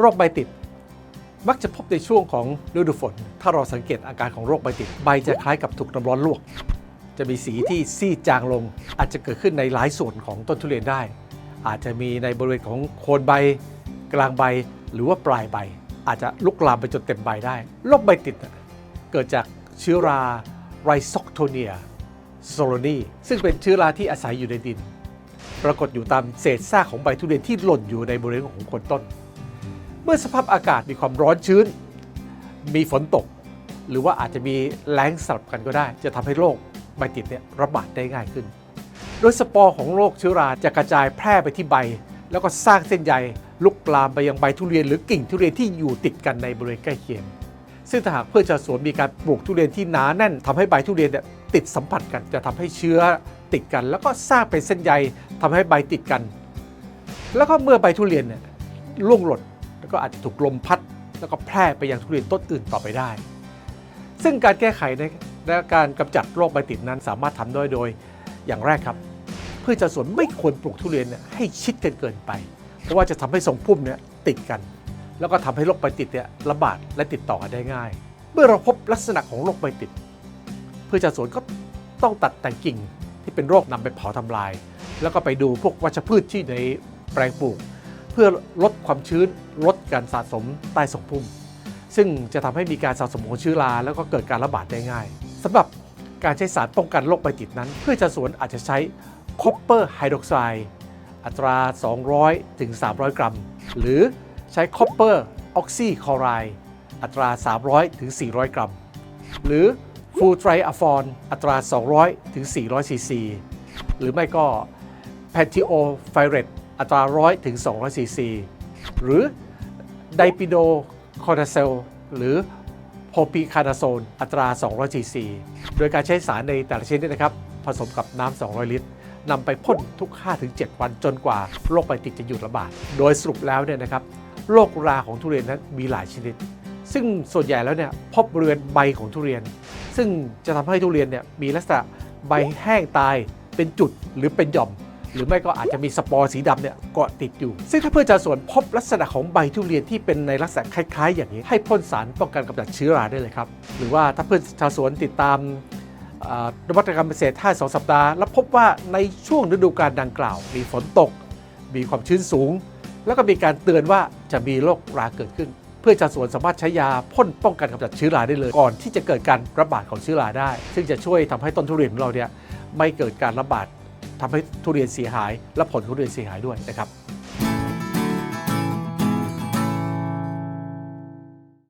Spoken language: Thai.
โรคใบติด มักจะพบในช่วงของฤดูฝน ถ้าเราสังเกตอาการของโรคใบติด ใบจะคล้ายกับถูกน้ำร้อนลวก จะมีสีที่ซีดจางลง อาจจะเกิดขึ้นในหลายส่วนของต้นทุเรียนได้ อาจจะมีในบริเวณของโคนใบ กลางใบหรือว่าปลายใบ อาจจะลุกลามไปจนเต็มใบได้โรคใบติดเกิดจากเชื้อราไรซอกโทเนียโซโลนีซึ่งเป็นเชื้อราที่อาศัยอยู่ในดิน ปรากฏอยู่ตามเศษซากของใบทุเรียนที่หล่นอยู่ในบริเวณของโคนต้น เมื่อสภาพอากาศมีความร้อนชื้น มีฝนตก หรือว่าอาจจะมีแล้งสลับกันก็ได้ จะทำให้โรคใบติดเนี่ยระบาดได้ง่ายขึ้น โดยสปอร์ของโรคเชื้อราจะกระจายแพร่ไปที่ใบ แล้วก็สร้างเส้นใยลุกลามไปยังใบทุเรียนหรือกิ่งทุเรียนที่อยู่ติดกันในบริเวณใกล้เคียงซึ่งถ้าหากเพื่อชาวสวนมีการปลูกทุเรียนที่หนาแน่นทำให้ใบทุเรียนเนี่ยติดสัมผัสกันจะทำให้เชื้อติดกัน แล้วก็สร้างเป็นเส้นใยทำให้ใบติดกัน แล้วก็เมื่อใบทุเรียนเนี่ยร่วงหล่น แล้วก็อาจจะถูกลมพัด แล้วก็แพร่ไปยังทุเรียนต้นอื่นต่อไปได้ ซึ่งการแก้ไขในและการกำจัดโรคใบติดนั้นสามารถทำได้โดยอย่างแรกครับเพื่อชาวสวนไม่ควรปลูกทุเรียนให้ชิดกันเกินไป เพราะว่าจะทำให้ทรงพุ่มเนี่ยติดกัน แล้วก็ทำให้โรคใบติดเนี่ยระบาดและติดต่อกันได้ง่าย เมื่อเราพบลักษณะของโรคใบติด เพื่อชาวสวนก็ต้องตัดแต่งกิ่งที่เป็นโรคนำไปเผาทำลาย แล้วก็ไปดูพวกวัชพืชที่ในแปลงปลูก เพื่อลดความชื้นลดการสะสมใต้ทรงพุ่ม ซึ่งจะทำให้มีการสะสมของเชื้อราแล้วก็เกิดการระบาดได้ง่ายสำหรับการใช้สารป้องกันโรคใบติดนั้น เพื่อชาวสวนอาจจะใช้คอปเปอร์ไฮดรอกไซด์อัตรา 200 ถึง 300 กรัม หรือใช้คอปเปอร์ออกซิคลอไรด์อัตรา 300 ถึง 400 กรัม หรือฟูไตรอะฟอนอัตรา 200 ถึง 400 ซีซี หรือไม่ก็แพนทิโอไฟเรต อัตรา 100 ถึง 200 ซีซี หรือไดปิโดคอนาเซลหรือโพปีคานาโซนอัตรา 200 ซีซี โดยการใช้สารในแต่ละชนิดนะครับ ผสมกับน้ำ 200 ลิตรนำไปพ่นทุก 5-7 วันจนกว่าโรคใบติดจะหยุดระบาด โดยสรุปแล้วเนี่ยนะครับโรคราของทุเรียนนั้นมีหลายชนิด ซึ่งส่วนใหญ่แล้วเนี่ยพบบริเวณใบของทุเรียน ซึ่งจะทำให้ทุเรียนเนี่ยมีลักษณะใบแห้งตายเป็นจุดหรือเป็นหย่อม หรือไม่ก็อาจจะมีสปอร์สีดำเนี่ยเกาะติดอยู่ ซึ่งถ้าเพื่อนชาวสวนพบลักษณะของใบทุเรียนที่เป็นในลักษณะคล้าย ๆ อย่างนี้ ให้พ่นสารป้องกันกำจัดเชื้อราได้เลยครับ หรือว่าถ้าเพื่อนชาวสวนติดตามนวัตกรรมเกษตรท่าสองสัปดาห์ แล้วพบว่าในช่วงฤดูกาลดังกล่าว มีฝนตก มีความชื้นสูง แล้วก็มีการเตือนว่าจะมีโรคราเกิดขึ้น เพื่อชาวสวนสามารถใช้ยาพ่นป้องกันกำจัดเชื้อราได้เลย ก่อนที่จะเกิดการระบาดของเชื้อราได้ ซึ่งจะช่วยทำให้ต้นทุเรียนของเราเนี่ยไม่เกิดการระบาด ทำให้ทุเรียนเสียหาย และผลทุเรียนเสียหายด้วยนะครับ